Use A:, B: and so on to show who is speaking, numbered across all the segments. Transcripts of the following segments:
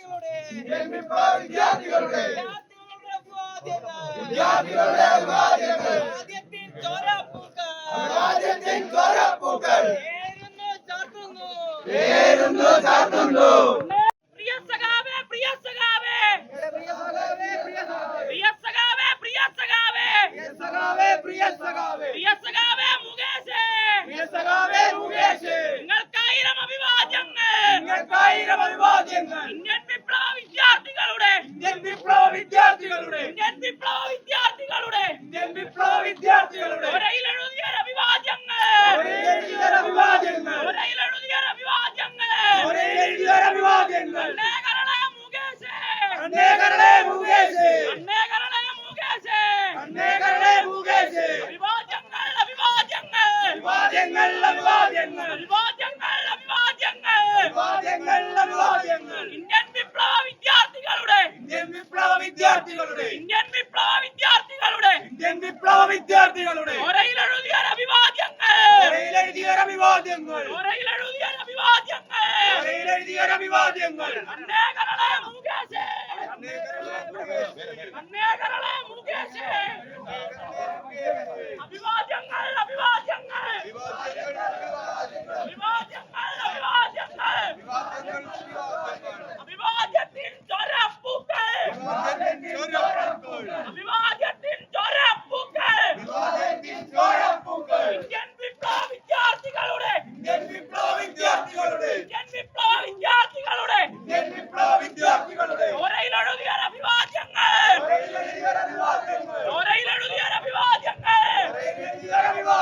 A: വിദ്യാർത്ഥികളുടെ
B: വിദ്യാർത്ഥികളുടെ
A: വിദ്യാർത്ഥികളുടെ
B: വാദ്യങ്ങൾ
A: ആദ്യത്തിൻ ചോരപ്പൂക്കൾ
B: ആദ്യത്തിൻ ചോരപ്പൂക്കൾ
A: പേരുന്നു ചാർത്തുന്നു
B: പേരുന്നു ചാർത്തുന്നു
A: വിദ്യാർത്ഥികളുടെ
B: ഇന്ത്യൻ വിപ്ലവ വിദ്യാർത്ഥികളുടെ
A: ഇന്ത്യൻ വിപ്ലവ വിദ്യാർത്ഥികളുടെ ഒരയിലെഴുതിയ അഭിവാദ്യങ്ങൾ.
B: എഴുതിയ അഭിവാദ്യങ്ങൾ.
A: ഒരയിലെഴുതിയ അഭിവാദ്യങ്ങൾ.
B: എഴുതിയ അഭിവാദ്യങ്ങൾ.
A: അന്നേകരളെ മുകേഷേ അന്നേകരളെ മുകേഷേ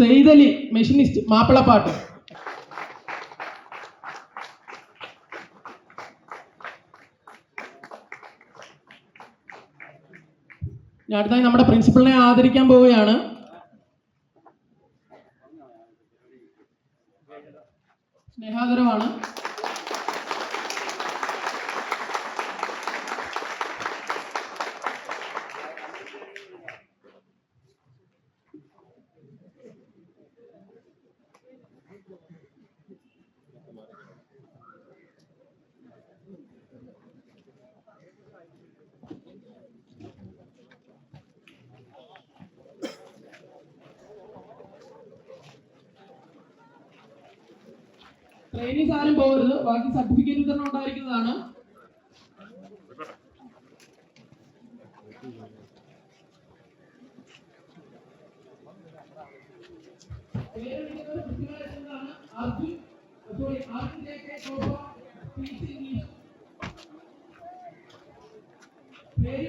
C: സെയ്തലി മെഷീനിസ്റ്റ് മാപ്പിളപ്പാട്ട്. അടുത്തായി നമ്മുടെ പ്രിൻസിപ്പളിനെ ആദരിക്കാൻ പോവുകയാണ്. സ്നേഹാദരമാണ് ട്രെയിനിങ് ആരും പോകരുത് ബാക്കി സർട്ടിഫിക്കറ്റ് വിതരണം ഉണ്ടായിരിക്കുന്നതാണ്. അർജുൻ സോറി പേര്